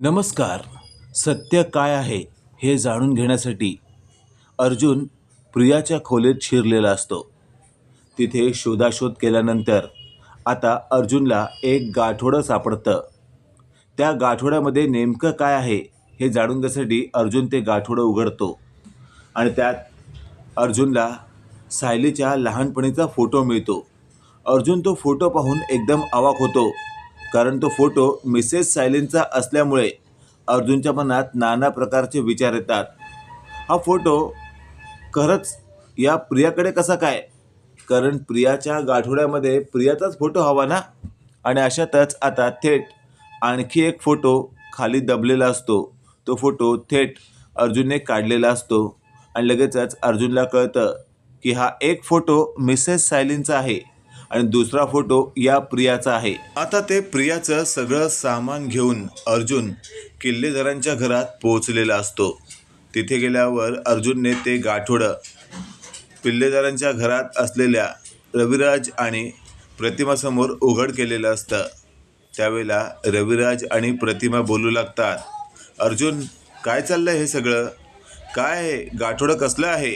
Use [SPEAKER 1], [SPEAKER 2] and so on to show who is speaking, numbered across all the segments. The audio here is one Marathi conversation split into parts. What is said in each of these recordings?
[SPEAKER 1] नमस्कार. सत्य काय आहे हे जाणून घेण्यासाठी अर्जुन प्रियाच्या खोलीत शिरलेला असतो. तिथे शोधाशोध केल्यानंतर आता अर्जुनला एक गाठोडं सापडतं. त्या गाठोड्यामध्ये नेमकं काय आहे हे जाणून घेण्यासाठी अर्जुन ते गाठोडं उघडतो आणि त्यात अर्जुनला सायलीच्या लहानपणीचा फोटो मिळतो. अर्जुन तो फोटो पाहून एकदम अवाक होतो. कारण तो फोटो मिसेस सायलींचा असल्यामुळे अर्जुनच्या मनात नाना प्रकारचे विचार येतात. हा फोटो खरंच या प्रियाकडे कसा काय? कारण प्रियाच्या गाठोड्यामध्ये प्रियाचाच फोटो हवा ना? आणि अशातच आता थेट आणखी एक फोटो खाली दबलेला असतो. तो फोटो थेट अर्जुनने काढलेला असतो. आणि लगेचच अर्जुनला कळतं की हा एक फोटो मिसेस सायलीनचा आहे. आणि दुसरा फोटो या प्रियाचा आहे. आता ते प्रियाचं सगळं सामान घेऊन अर्जुन किल्लेदारांच्या घरात पोहोचलेला असतो. तिथे गेल्यावर अर्जुनने ते गाठोडं किल्लेदारांच्या घरात असलेल्या रविराज आणि प्रतिमासमोर उघड केलेलं असतं. त्यावेळेला रविराज आणि प्रतिमा बोलू लागतात अर्जुन काय चाललं हे सगळं? काय आहे? गाठोडं कसलं आहे?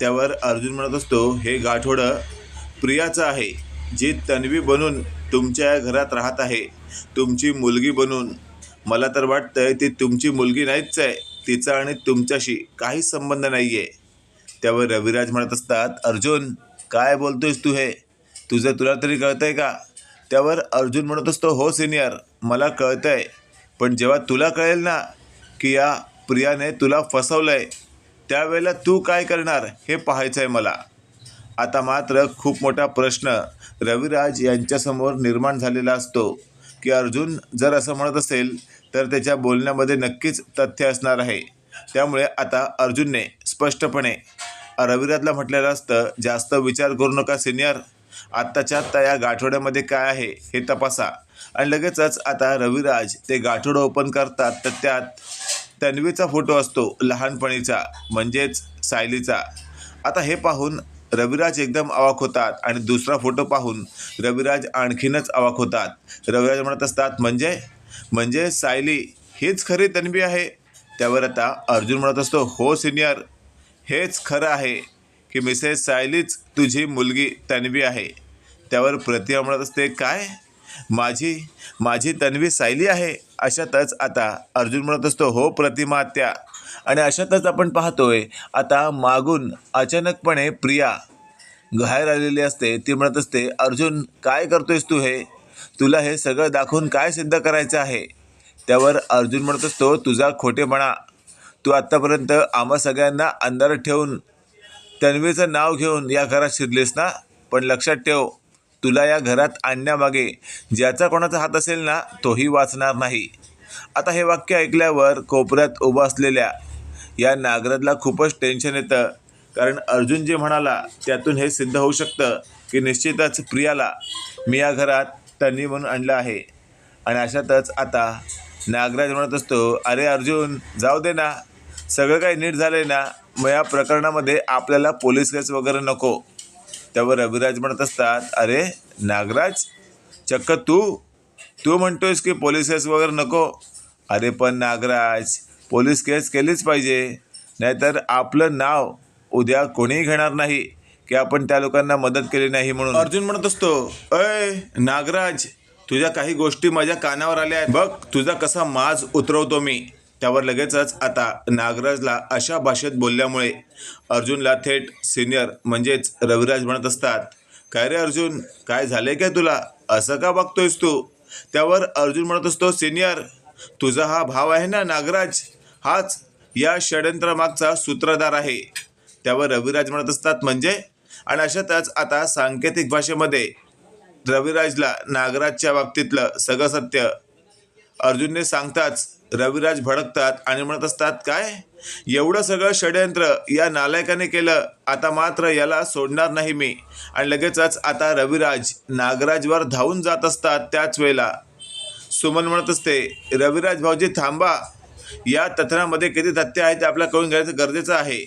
[SPEAKER 1] त्यावर अर्जुन म्हणत असतो हे गाठोडं प्रियाचं आहे जी तन्वी बनून तुमच्या घरात राहत आहे तुमची मुलगी बनून. मला तर वाटतंय ती तुमची मुलगी नाहीच आहे तिचा आणि तुमच्याशी काहीच संबंध नाही आहे त्यावर रविराज म्हणत असतात अर्जुन काय बोलतोयस तू हे? तुझं तुला तरी कळतंय का? त्यावर अर्जुन म्हणत असतो हो सिनियर मला कळतंय पण जेव्हा तुला कळेल ना की या प्रियाने तुला फसवलंय त्यावेळेला तू काय करणार हे पाहायचं आहे मला. आता मात्र खूप मोठा प्रश्न रविराज यांच्यासमोर निर्माण झालेला असतो की अर्जुन जर असं म्हणत असेल तर त्याच्या बोलण्यामध्ये नक्कीच तथ्य असणार आहे. त्यामुळे आता अर्जुनने स्पष्टपणे रविराजला म्हटलेलं असतं जास्त विचार करू नका सिनियर. आत्ताच्या आत्ता या गाठोड्यामध्ये काय आहे हे तपासा. आणि लगेचच आता रविराज ते गाठोडं ओपन करतात तर त्यात तन्वीचा फोटो असतो लहानपणीचा म्हणजेच सायलीचा. आता हे पाहून रविराज एकदम अवाक होतात आणि दुसरा फोटो पाहून रविराज आणखीनच अवाक होतात. रविराज म्हणत असतात म्हणजे? म्हणजे सायली हीच खरी तन्वी आहे. त्यावर आता अर्जुन म्हणत असतो हो सिनियर हेच खरं आहे की मिसेस सायलीच तुझी मुलगी तन्वी आहे. त्यावर प्रतिमा म्हणत असते काय? माझी माझी तन्वी सायली आहे? अशातच आता अर्जुन म्हणत असतो हो प्रतिमा त्या आणि अशातच आपण पाहतोय आता मागून अचानकपणे प्रिया घायर आलेली असते. ती म्हणत असते अर्जुन काय करतोयस तू हे? तुला हे सगळं दाखवून काय सिद्ध करायचं आहे? त्यावर अर्जुन म्हणत असतो तुझा खोटेपणा तू आत्तापर्यंत आम्हा सगळ्यांना अंधारात ठेवून तन्वीचं नाव घेऊन या घरात शिरलीस ना? पण लक्षात ठेव तुला या घरात आणण्यामागे ज्याचा कोणाचा हात असेल ना तोही वाचणार नाही. आता हे वाक्य ऐकल्यावर कोपऱ्यात उभं असलेल्या या नागराजला खूपच टेन्शन येतं. कारण अर्जुन जे म्हणाला त्यातून हे सिद्ध होऊ शकतं की निश्चितच प्रियाला मी या घरात तन्वी म्हणून आणलं आहे. आणि अशातच आता नागराज म्हणत असतो अरे अर्जुन जाऊ दे ना. सगळं काही नीट झालं आहे ना. मग या प्रकरणामध्ये आपल्याला पोलीस केस वगैरे नको. त्यावर रविराज म्हणत असतात अरे नागराज चक्क तू. तू म्हणतोयस की पोलीस केस वगैरे नको. अरे पण नागराज पोलीस केस केलीच पाहिजे. नाहीतर आपलं नाव उद्या कोणीही घेणार नाही की आपण त्या लोकांना मदत केली नाही म्हणून. अर्जुन म्हणत असतो अय नागराज तुझ्या काही गोष्टी माझ्या कानावर आल्या आहेत. बघ तुझा कसा माज उतरवतो मी. त्यावर लगेचच आता नागराजला अशा भाषेत बोलल्यामुळे अर्जुनला थेट सिनियर म्हणजेच रविराज म्हणत असतात काय रे अर्जुन काय झालंय काय तुला? असं का बघतोयस तू? त्यावर अर्जुन म्हणत असतो सिनियर तुझा हा भाव आहे ना नागराज? हाच या षडयंत्रामागचा सूत्रधार आहे. त्यावर रविराज म्हणत असतात म्हणजे? आणि अशातच आता सांकेतिक भाषेमध्ये रविराजला नागराजच्या बाबतीतलं सगळं सत्य अर्जुनने सांगताच रविराज भडकतात आणि म्हणत असतात काय? एवढं सगळं षडयंत्र या नालायकाने केलं आता मात्र याला सोडणार नाही मी. आणि लगेचच आता रविराज नागराजवर धावून जात असतात त्याच वेळेला. सुमन म्हणत असते रविराज भाऊजी थांबा. या तथनामध्ये किती तथ्य आहे ते आपल्याला कळून घ्यायचं गरजेचं आहे.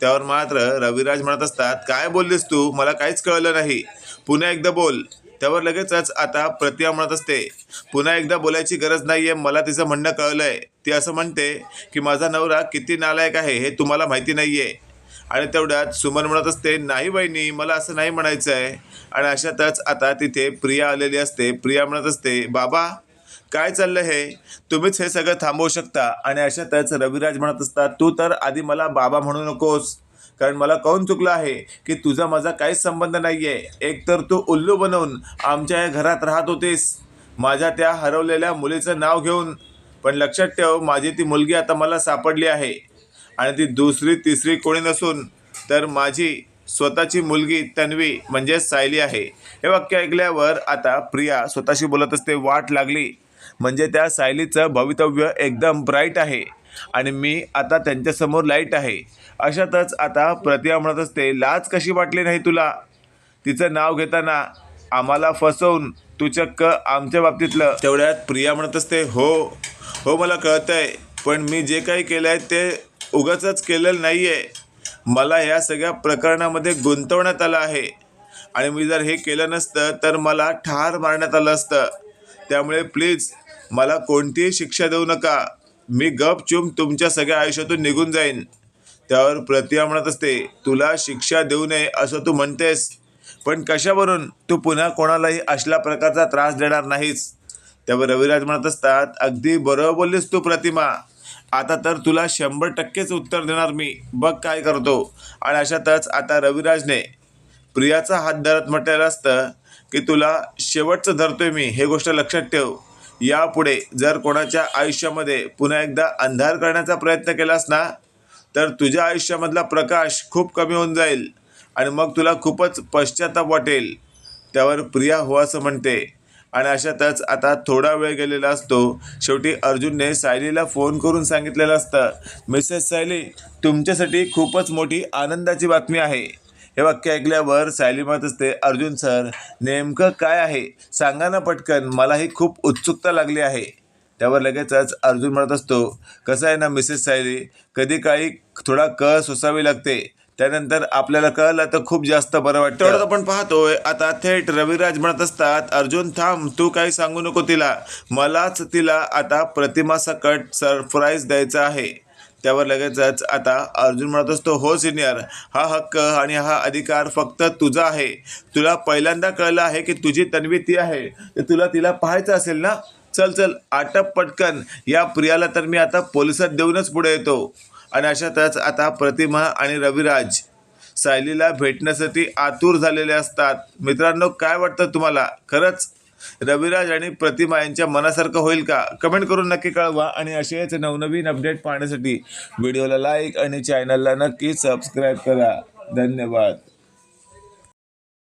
[SPEAKER 1] त्यावर मात्र रविराज म्हणत असतात काय बोललीस तू? मला काहीच कळलं नाही. पुन्हा एकदा बोल. त्यावर लगेचच आता प्रतिमा म्हणत असते पुन्हा एकदा बोलायची गरज नाहीये मला तिचं म्हणणं कळलंय. ती असं म्हणते की माझा नवरा किती नालायक आहे हे तुम्हाला माहिती नाही आहे आणि तेवढ्यात सुमन म्हणत असते नाही बहिणी मला असं नाही म्हणायचं आहे आणि अशातच आता तिथे प्रिया आलेली असते. प्रिया म्हणत असते बाबा काय चाललं हे? तुम्हीच हे सगळं थांबवू शकता. आणि अशातच रविराज म्हणत असतात तू तर आधी मला बाबा म्हणू नकोस. कारण मला कौन चुकलं आहे की तुझा माझा काहीच संबंध नाही आहे एकतर तू उल्लू बनवून आमच्या या घरात राहत होतीस. माझ्या त्या हरवलेल्या मुलीचं नाव घेऊन. पण लक्षात ठेव माझी ती मुलगी आता मला सापडली आहे. आणि ती दुसरी तिसरी कोणी नसून तर माझी स्वतःची मुलगी तन्वी म्हणजे सायली आहे. हे वाक्य ऐकल्यावर आता प्रिया स्वतःशी बोलत असते वाट लागली. म्हणजे त्या सायलीचं भवितव्य एकदम ब्राईट आहे. आणि मी आता त्यांच्यासमोर लाइट आहे. अशातच आता प्रतिया म्हणत असते लाज कशी वाटली नाही तुला? तिचं नाव घेताना आम्हाला फसवून तू चक्क आमच्या बाबतीतलं. तेवढ्यात प्रिया म्हणत असते हो हो मला कळतंय पण मी जे काही केलं आहे ते उगाचच केलेलं नाही आहे मला या सगळ्या प्रकरणामध्ये गुंतवण्यात आलं आहे. आणि मी जर हे केलं नसतं तर मला ठार मारण्यात आलं असतं. त्यामुळे प्लीज मला कोणतीही शिक्षा देऊ नका. मी गपचूप तुमच्या सगळ्या आयुष्यातून निघून जाईन. त्यावर प्रतिमा म्हणत असते तुला शिक्षा देऊ नये असं तू म्हणतेस. पण कशावरून? तू पुन्हा कोणालाही असल्या प्रकारचा त्रास देणार नाहीस. त्यावर रविराज म्हणत असतात अगदी बरोबर बोललीस तू प्रतिमा. आता तर तुला शंभर टक्केच उत्तर देणार मी. बघ काय करतो. आणि अशातच आता रविराजने प्रियाचा हात धरत म्हटलेलं असतं की तुला शेवटचं धरतोय मी. हे गोष्ट लक्षात ठेव. यापुढे जर कोणाच्या आयुष्यामध्ये पुन्हा एकदा अंधार करण्याचा प्रयत्न केलास ना तर तुझ्या आयुष्यामधला प्रकाश खूप कमी होऊन जाईल आणि मग तुला खूपच पश्चाताप वाटेल. त्यावर प्रिया हो असं म्हणते. आणि अशातच आता थोडा वेळ गेलेला असतो. शेवटी अर्जुनने सायलीला फोन करून सांगितलेलं असतं मिसेस सायली तुमच्यासाठी खूपच मोठी आनंदाची बातमी आहे. हे वाक्य ऐकल्यावर सायली म्हणत असते अर्जुन सर नेमकं काय आहे? सांगा ना पटकन मलाही खूप उत्सुकता लागली आहे. त्यावर लगेचच अर्जुन म्हणत असतो कसं आहे ना मिसेस सायली कधी काळी थोडा क सोसावी लागते. त्यानंतर आपल्याला कळलं तर खूप जास्त बरं वाटतं. तेवढं आपण पाहतोय आता थेट रविराज म्हणत असतात अर्जुन थांब तू काही सांगू नको तिला. मलाच तिला आता प्रतिमा सकट सरप्राईज द्यायचा आहे. त्यावर लगेचच आता अर्जुन म्हणत असतो हो सिनियर हा हक्क आणि हा अधिकार फक्त तुझा आहे. तुला पहिल्यांदा कळलं आहे की तुझी तन्वी ती आहे. तर तुला तिला पाहायचं असेल ना? चल चल आटप पटकन. या प्रियाला तर मी आता पोलिसात देऊनच पुढे येतो. आणि अशातच आता प्रतिमा आणि रविराज सायलीला भेटण्यासाठी आतुर झालेले असतात. मित्रांनो काय वाटतं तुम्हाला? खरंच रविराज आणि प्रतिमा यांच्या मनासारखं होईल का? कमेंट करून नक्की कळवा आणि असेच नवनवीन अपडेट पाहण्यासाठी व्हिडिओला लाईक आणि चॅनलला नक्की सबस्क्राईब करा. धन्यवाद.